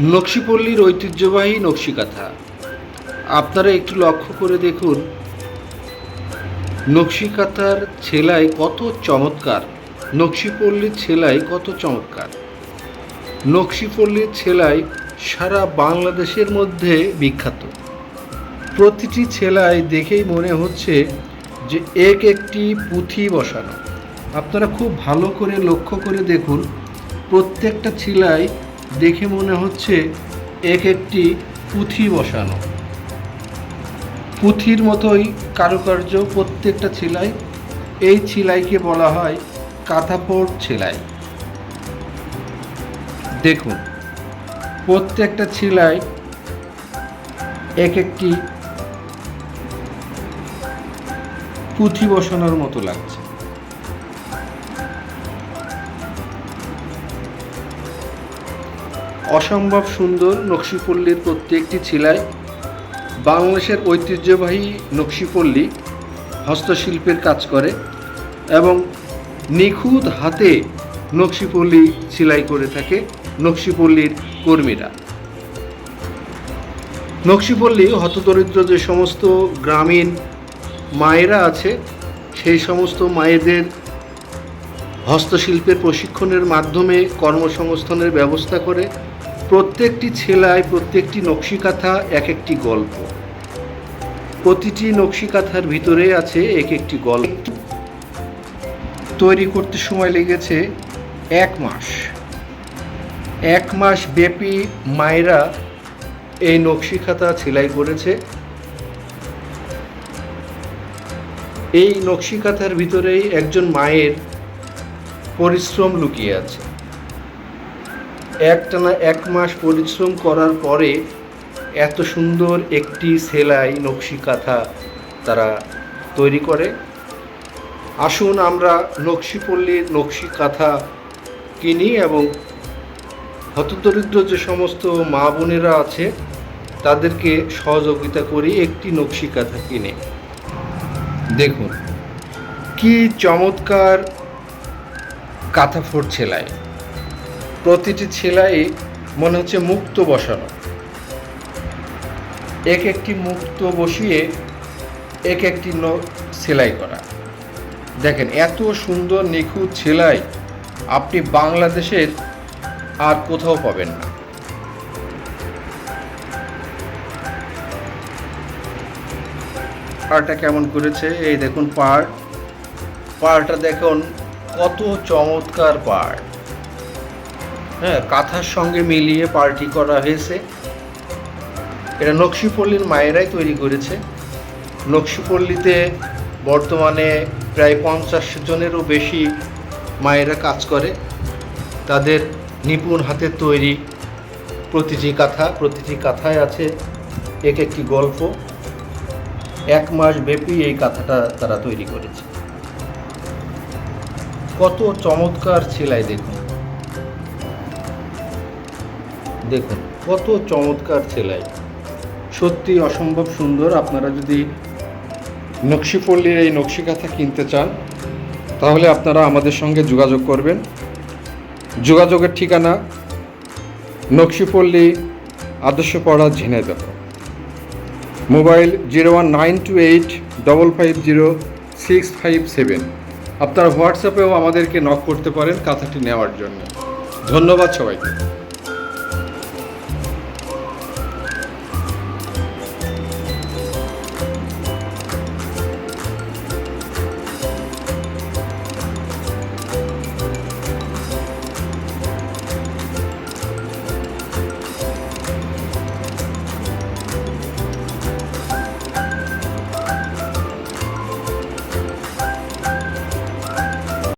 নকশিপল্লীর ঐতিহ্যবাহী নকশিকাথা। আপনারা একটু লক্ষ্য করে দেখুন, নকশিকাথার ছেলাই কত চমৎকার, নকশিপল্লীর ছেলাই কত চমৎকার। নকশিপল্লীর ছেলাই সারা বাংলাদেশের মধ্যে বিখ্যাত। প্রতিটি ছেলাই দেখেই মনে হচ্ছে যে এক একটি পুঁথি বসানো। আপনারা খুব ভালো করে লক্ষ্য করে দেখুন, প্রত্যেকটা ছেলাই দেখে মনে হচ্ছে এক একটি পুঁথি বসানো। পুঁথির মতোই কারুকার্য প্রত্যেকটা ছেলাই এই ছেলাইকে বলা হয় কাঁথাপোড় ছেলাই। দেখুন, প্রত্যেকটা ছেলাই এক একটি পুঁথি বসানোর মতো লাগছে। অসম্ভব সুন্দর নকশিপল্লীর প্রত্যেকটি ছিলায় বাংলাদেশের ঐতিহ্যবাহী নকশিপল্লী হস্তশিল্পের কাজ করে এবং নিখুঁত হাতে নকশিপল্লী সেলাই করে থাকে নকশিপল্লীর কর্মীরা। নকশিপল্লী হতদরিদ্র যে সমস্ত গ্রামীণ মায়েরা আছে, সেই সমস্ত মায়েদের হস্তশিল্পের প্রশিক্ষণের মাধ্যমে কর্মসংস্থানের ব্যবস্থা করে প্রত্যেকটি ছেলায় প্রত্যেকটি নকশিকাথা এক একটি গল্প। প্রতিটি নকশিকাথার ভিতরে আছে এক একটি গল্প। তৈরি করতে সময় লেগেছে এক মাস। এক মাস ব্যাপী মায়েরা এই নকশিকাথা সেলাই করেছে। এই নকশিকাথার ভিতরেই একজন মায়ের পরিশ্রম লুকিয়ে আছে। একটানা এক মাস পরিশ্রম করার পরে এত সুন্দর একটি সেলাই নকশি কাঁথা তারা তৈরি করে। আসুন আমরা নকশিপল্লীর নকশি কাঁথা কিনি এবং হতদরিদ্র যে সমস্ত মা বোনেরা আছে তাদেরকে সহযোগিতা করি একটি নকশি কাঁথা কিনে। দেখুন, কি চমৎকার কাঁথা ফোট ছেলাই প্রতিটি ছেলাই মনে হচ্ছে মুক্ত বসানো। এক একটি মুক্ত বসিয়ে এক একটি সেলাই করা। দেখেন, এত সুন্দর, নিখুঁত সেলাই আপনি বাংলাদেশের আর কোথাও পাবেন না। পাড়টা কেমন করেছে? এই দেখুন পাড়। পাড়টা দেখুন, কত চমৎকার পাড়। হ্যাঁ কাঁথার সঙ্গে মিলিয়ে পার্টি করা হয়েছে। এটা নকশিপল্লীর মায়েরাই তৈরি করেছে। নকশিপল্লীতে বর্তমানে প্রায় পঞ্চাশ জনেরও বেশি মায়েরা কাজ করে। তাদের নিপুণ হাতের তৈরি প্রতিটি কাঁথা, প্রতিটি কাঁথায় আছে এক একটি গল্প। এক মাস ব্যাপী এই কাঁথাটা তারা তৈরি করেছে। কত চমৎকার সেলাই দেখুন। দেখুন, কত চমৎকার সেলাই। সত্যি অসম্ভব সুন্দর। আপনারা যদি নকশিপল্লীর এই নকশিকাথা কিনতে চান, তাহলে আপনারা আমাদের সঙ্গে যোগাযোগ করবেন। যোগাযোগের ঠিকানা Nakshipalli Adarshapara, Jhenaidah. Mobile zero one nine two eight double five zero six five seven. আপনারা হোয়াটসঅ্যাপেও আমাদেরকে নক করতে পারেন কাঁথাটি নেওয়ার জন্য। ধন্যবাদ সবাইকে।